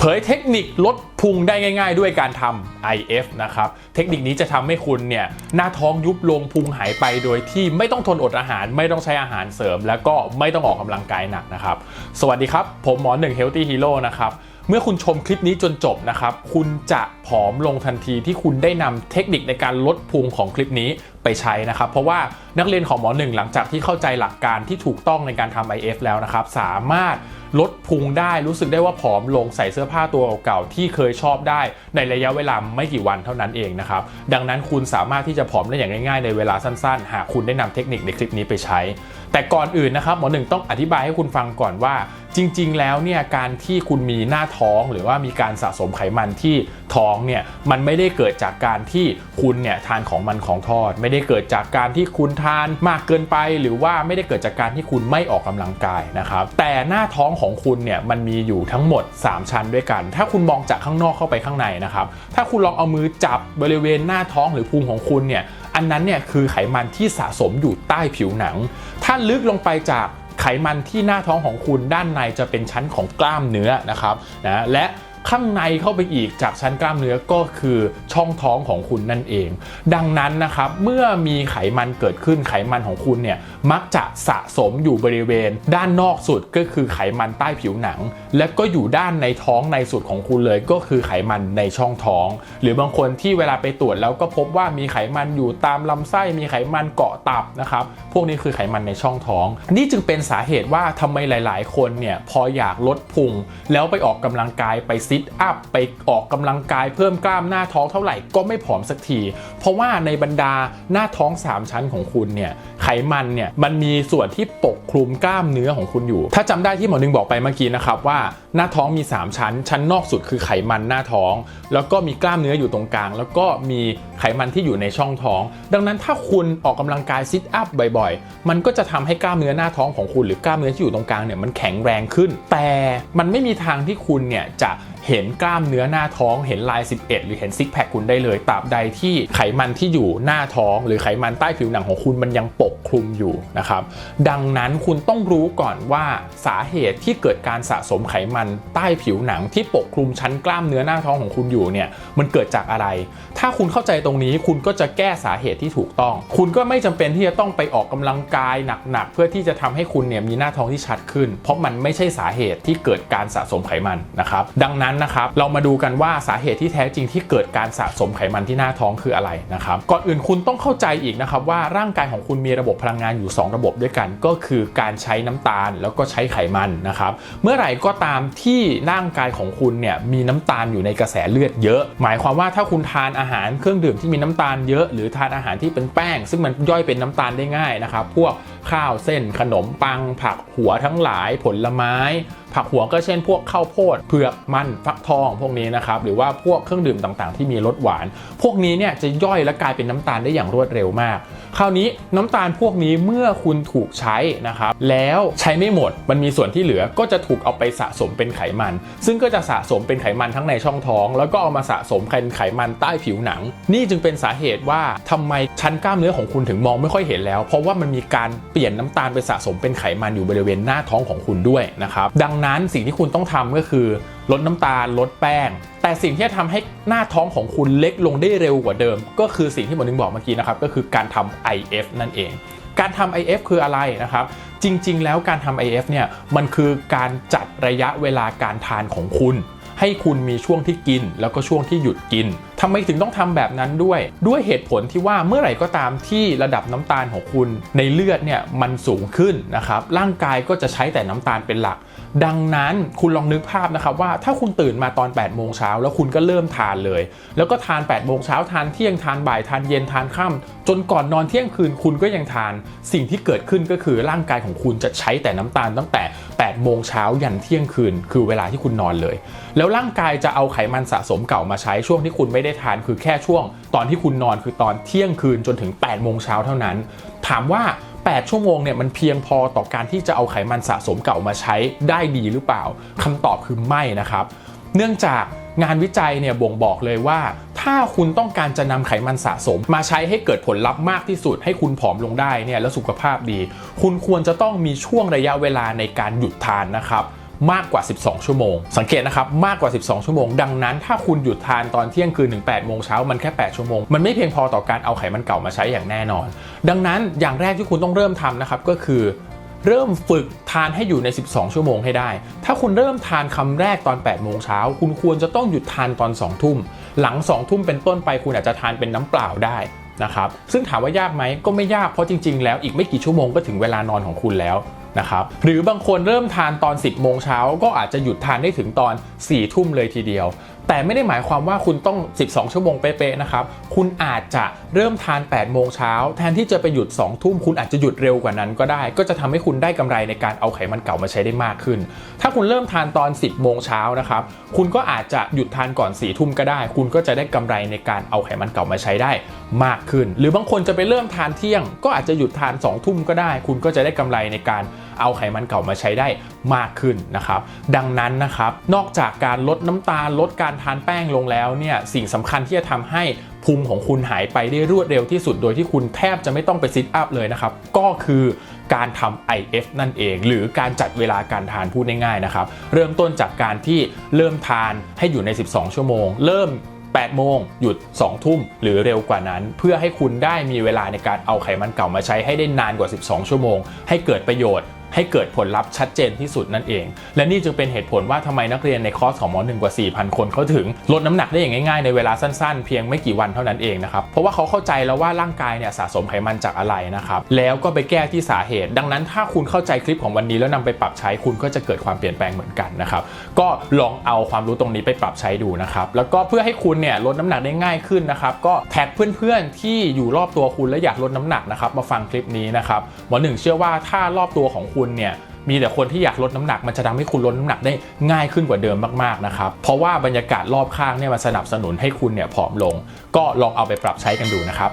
เผยเทคนิคลดพุงได้ง่าย ๆ ด้วยการทำ IF นะครับ เทคนิคนี้จะทำให้คุณเนี่ยหน้าท้องยุบลงพุงหายไปโดยที่ไม่ต้องทนอดอาหาร ไม่ต้องใช้อาหารเสริม แล้วก็ไม่ต้องออกกำลังกายหนักนะครับ สวัสดีครับ ผมหมอหนึ่ง Healthy Hero นะครับเมื่อคุณชมคลิปนี้จนจบนะครับ คุณจะผอมลงทันทีที่คุณได้นำเทคนิคในการลดพุงของคลิปนี้ไปใช้นะครับ เพราะว่า นักเรียนของหมอหนึ่งหลังจากที่เข้าใจหลักการที่ถูกต้องในการทำ IF แล้วนะครับ สามารถลดพุงได้รู้สึกได้ว่าผอมลงใส่เสื้อผ้าตัวเก่าๆที่เคยชอบได้ในระยะเวลาไม่กี่วันเท่านั้นเองนะครับ ดังนั้นคุณสามารถที่จะผอมได้อย่างง่ายๆ ในเวลาสั้นๆ หากคุณได้นำเทคนิคในคลิปนี้ไปใช้ แต่ก่อนอื่นนะครับหมอหนึ่งต้องอธิบายให้คุณฟังก่อนว่า จริง ๆ แล้วเนี่ยการที่คุณมีหน้าท้องหรือว่ามีการสะสมไขมันที่ ท้องเนี่ยมันไม่ได้เกิดจากการที่คุณเนี่ยทานของมันของทอด ไม่ได้เกิดจากการที่คุณทานมากเกินไป หรือว่าไม่ได้เกิดจากการที่คุณไม่ออกกำลังกายนะครับแต่หน้าท้องของคุณเนี่ยมันมีอยู่ทั้งหมด 3 ชั้นด้วยกัน ถ้าคุณมองจากข้างนอกเข้าไปข้างในนะครับถ้าคุณลองเอามือจับบริเวณหน้าท้องหรือพุงของคุณเนี่ยอันนั้นเนี่ยคือไขมันที่สะสมอยู่ใต้ผิวหนัง ถ้าลึกลงไปจากไขมันที่หน้าท้องของคุณด้านในจะเป็นชั้นของกล้ามเนื้อนะครับนะและ ข้างในเข้าไปอีกจากชั้นกล้ามเนื้อก็คือช่องท้องของคุณนั่นเอง ดังนั้นนะครับเมื่อมีไขมันเกิดขึ้นไขมันของคุณเนี่ยมักจะสะสมอยู่บริเวณ ด้านนอกสุดก็คือไขมันใต้ผิวหนัง และก็อยู่ด้านในท้องในสุดของคุณเลยก็คือไขมันในช่องท้อง หรือบางคนที่เวลาไปตรวจแล้วก็พบว่ามีไขมันอยู่ตามลำไส้มีไขมันเกาะตับนะครับพวกนี้คือไขมันในช่องท้อง นี่จึงเป็นสาเหตุว่าทำไมหลาย ๆ คนเนี่ยพออยากลดพุงแล้วไปออกกำลังกายไปซิทอัพไปออกกำลังกายเพิ่มกล้ามหน้าท้องเท่าไหร่ก็ไม่ผอมสักที เพราะว่าในบรรดาหน้าท้อง 3 ชั้นของคุณเนี่ยไขมันเนี่ยมันมีส่วนที่ปกคลุมกล้ามเนื้อของคุณอยู่ ถ้าจำได้ที่หมอหนึ่งบอกไปเมื่อกี้นะครับว่าหน้าท้องมี 3 ชั้น ชั้นนอกสุดคือไขมันหน้าท้อง แล้วก็มีกล้ามเนื้ออยู่ตรงกลาง แล้วก็มีไขมันที่อยู่ในช่องท้อง ดังนั้นถ้าคุณออกกำลังกายซิทอัพบ่อยๆ มันก็จะทำให้กล้ามเนื้อหน้าท้องของคุณหรือกล้ามเนื้อที่อยู่ตรงกลางเนี่ยมันแข็งแรงขึ้น แต่มันไม่มีทางที่คุณเนี่ยจะเห็นกล้ามเนื้อหน้าท้องเห็นลาย 11 หรือเห็นซิกแพคคุณได้เลยตราบใดที่ไขมันที่อยู่หน้าท้อง หรือไขมันใต้ผิวหนังของคุณมันยังปกคลุมอยู่นะครับดังนั้นคุณต้องรู้ก่อนว่าสาเหตุที่เกิดการสะสมไขมันใต้ผิวหนังที่ปกคลุมชั้นกล้ามเนื้อหน้าท้องของคุณอยู่เนี่ยมันเกิดจากอะไร ถ้าคุณเข้าใจตตรงนี้คุณก็จะแก้สาเหตุที่ถูกต้อง คุณก็ไม่จำเป็นที่จะต้องไปออกกำลังกายหนักๆ เพื่อที่จะทำให้คุณเนี่ยมีหน้าท้องที่ชัดขึ้น เพราะมันไม่ใช่สาเหตุที่เกิดการสะสมไขมันนะครับดังนั้นนะครับเรามาดูกันว่าสาเหตุที่แท้จริงที่เกิดการสะสมไขมันที่หน้าท้องคืออะไรนะครับก่อนอื่นคุณต้องเข้าใจอีกนะครับว่าร่างกายของคุณมีระบบพลังงานอยู่ 2 ระบบด้วยกัน ก็คือการใช้น้ำตาลแล้วก็ใช้ไขมันนะครับเมื่อไหร่ก็ตามที่ร่างกายของคุณเนี่ยมีน้ำตาลอยู่ในกระแสเลือดเยอะ หมายความว่าถ้าคุณทานอาหารเครื่องดื่มที่มีน้ำตาลเยอะ หรือทานอาหารที่เป็นแป้ง ซึ่งมันย่อยเป็นน้ำตาลได้ง่ายนะครับ พวกข้าวเส้นขนมปังผักหัวทั้งหลายผลไม้ผักหัวก็เช่นพวกข้าวโพดเผือกมันฟักทองพวกนี้นะครับหรือว่าพวกเครื่องดื่มต่างๆ ที่มีรสหวาน พวกนี้เนี่ยจะย่อยและกลายเป็นน้ำตาลได้อย่างรวดเร็วมาก คราวนี้น้ำตาลพวกนี้เมื่อคุณถูกใช้นะครับแล้วใช้ไม่หมดมันมีส่วนที่เหลือก็จะถูกเอาไปสะสมเป็นไขมัน ซึ่งก็จะสะสมเป็นไขมันทั้งในช่องท้อง แล้วก็เอามาสะสมเป็นไขมันใต้ผิวหนัง นี่จึงเป็นสาเหตุว่าทำไมชั้นกล้ามเนื้อของคุณถึงมองไม่ค่อยเห็นแล้ว เพราะว่ามันมีการเปลี่ยนน้ำตาลไปสะสมเป็นไขมันอยู่บริเวณหน้าท้องของคุณด้วยนะครับดังนั้นสิ่งที่คุณต้องทำก็คือลดน้ำตาลลดแป้ง แต่สิ่งที่จะทำให้หน้าท้องของคุณเล็กลงได้เร็วกว่าเดิม ก็คือสิ่งที่หมอนึงบอกเมื่อกี้นะครับก็คือการทำ IF นั่นเอง การทำ IF คืออะไรนะครับ จริง ๆ แล้วการทำ IF เนี่ยมันคือการจัดระยะเวลาการทานของคุณ ให้คุณมีช่วงที่กิน แล้วก็ช่วงที่หยุดกิน ทำไมถึงต้องทำแบบนั้นด้วย ด้วยเหตุผลที่ว่าเมื่อไหร่ก็ตามที่ระดับน้ำตาลของคุณในเลือดเนี่ยมันสูงขึ้นนะครับร่างกายก็จะใช้แต่น้ำตาลเป็นหลัก ดังนั้นคุณลองนึกภาพนะครับว่าถ้าคุณตื่นมาตอน8โมงเช้าแล้วคุณก็เริ่มทานเลย แล้วก็ทาน8โมงเช้าทานเที่ยงทานบ่ายทานเย็นทานค่ำจนก่อนนอนเที่ยงคืนคุณก็ยังทาน สิ่งที่เกิดขึ้นก็คือร่างกายของคุณจะใช้แต่น้ำตาลตั้งแต่8โมงเช้ายันเที่ยงคืน คือเวลาที่คุณนอนเลย แล้วร่างกายจะเอาไขมันสะสมเก่ามาใช้ช่วงที่คุณไม่ได้ทานคือแค่ช่วง ตอนที่คุณนอนคือตอนเที่ยงคืนจนถึง8โมงเช้าเท่านั้น ถามว่า 8 ชั่วโมงเนี่ยมันเพียงพอต่อการที่จะเอาไขมันสะสมเก่ามาใช้ได้ดีหรือเปล่าคำตอบคือไม่นะครับ เนื่องจากงานวิจัยเนี่ยบ่งบอกเลยว่า ถ้าคุณต้องการจะนำไขมันสะสม มาใช้ให้เกิดผลลัพธ์มากที่สุด ให้คุณผอมลงได้เนี่ยแล้วสุขภาพดี คุณควรจะต้องมีช่วงระยะเวลาในการหยุดทานนะครับ มากกว่า 12 ชั่วโมง สังเกตนะครับ มากกว่า 12 ชั่วโมง ดังนั้น ถ้าคุณหยุดทานตอนเที่ยงคืนถึง8โมงเช้ามันแค่ 8 ชั่วโมง มันไม่เพียงพอต่อการเอาไขมันเก่ามาใช้อย่างแน่นอน ดังนั้นอย่างแรกที่คุณต้องเริ่มทำนะครับก็คือเริ่มฝึกทานให้อยู่ใน 12 ชั่วโมงให้ได้ ถ้าคุณเริ่มทานคำแรกตอน 8 โมงเช้า คุณควรจะต้องหยุดทานตอน 2 ทุ่ม หลัง 2 ทุ่มเป็นต้นไปคุณอาจจะทานเป็นน้ำเปล่าได้นะครับ ซึ่งถามว่ายากไหมก็ไม่ยาก เพราะจริง ๆ แล้วอีกไม่กี่ชั่วโมงก็ถึงเวลานอนของคุณแล้ว นะครับหรือบางคนเริ่มทานตอน 10 โมงเช้าก็อาจจะหยุดทานได้ถึงตอน 4 ทุ่มเลยทีเดียว แต่ไม่ได้หมายความว่าคุณต้อง 12 ชั่วโมงเป๊ะๆนะครับคุณอาจจะเริ่มทาน 8 โมงเช้าแทนที่จะไปหยุด 2 ทุ่มคุณอาจจะหยุดเร็วกว่านั้นก็ได้ ก็จะทำให้คุณได้กำไรในการเอาไขมันเก่ามาใช้ได้มากขึ้น ถ้าคุณเริ่มทานตอน 10 โมงเช้านะครับคุณก็อาจจะหยุดทานก่อน4ทุ่มก็ได้ คุณก็จะได้กำไรในการเอาไขมันเก่ามาใช้ได้มากขึ้น หรือบางคนจะไปเริ่มทานเที่ยง ก็อาจจะหยุดทาน2ทุ่มก็ได้ คุณก็จะได้กำไรในการ เอาไขมันเก่ามาใช้ได้มากขึ้นนะครับ ดังนั้นนะครับ นอกจากการลดน้ำตาลลดการทานแป้งลงแล้วเนี่ยสิ่งสำคัญที่จะทำให้พุงของคุณหายไปได้รวดเร็วที่สุดโดยที่คุณแทบจะไม่ต้องไปซิทอัพเลยนะครับ ก็คือการทำ IF นั่นเอง หรือการจัดเวลาการทานพูดง่ายๆนะครับ เริ่มต้นจากการที่เริ่มทานให้อยู่ใน 12 ชั่วโมง เริ่ม8โมงหยุด 2 ทุ่มหรือเร็วกว่านั้น เพื่อให้คุณได้มีเวลาในการเอาไขมันเก่ามาใช้ให้ได้นานกว่า 12 ชั่วโมง ให้เกิดประโยชน์ ให้เกิดผลลัพธ์ชัดเจนที่สุดนั่นเอง และนี่จึงเป็นเหตุผลว่าทำไมนักเรียนในคอร์สของหมอหนึ่งกว่า 4,000 คนเขาถึงลดน้ำหนักได้อย่างง่ายๆในเวลาสั้นๆ เพียงไม่กี่วันเท่านั้นเองนะครับ เพราะว่าเขาเข้าใจแล้วว่าร่างกายเนี่ยสะสมไขมันจากอะไรนะครับ แล้วก็ไปแก้ที่สาเหตุ ดังนั้นถ้าคุณเข้าใจคลิปของวันนี้แล้วนำไปปรับใช้คุณก็จะเกิดความเปลี่ยนแปลงเหมือนกันนะครับ ก็ลองเอาความรู้ตรงนี้ไปปรับใช้ดูนะครับ แล้วก็เพื่อให้คุณเนี่ยลดน้ำหนักได้ง่ายขึ้นนะครับ ก็แท็กเพื่อนๆที่อยู่รอบตัวคุณและอยากลดน้ำหนักนะครับมาฟังคลิปนี้นะครับหมอหนึ่งเชื่อว่าถ้ารอบตัวของคุณเนี่ยมีแต่คนที่อยากลดน้ำหนักมันจะทำให้คุณลดน้ำหนักได้ง่ายขึ้นกว่าเดิมมากๆนะครับเพราะว่าบรรยากาศรอบข้างเนี่ยมันสนับสนุนให้คุณเนี่ยผอมลง ก็ลองเอาไปปรับใช้กันดูนะครับ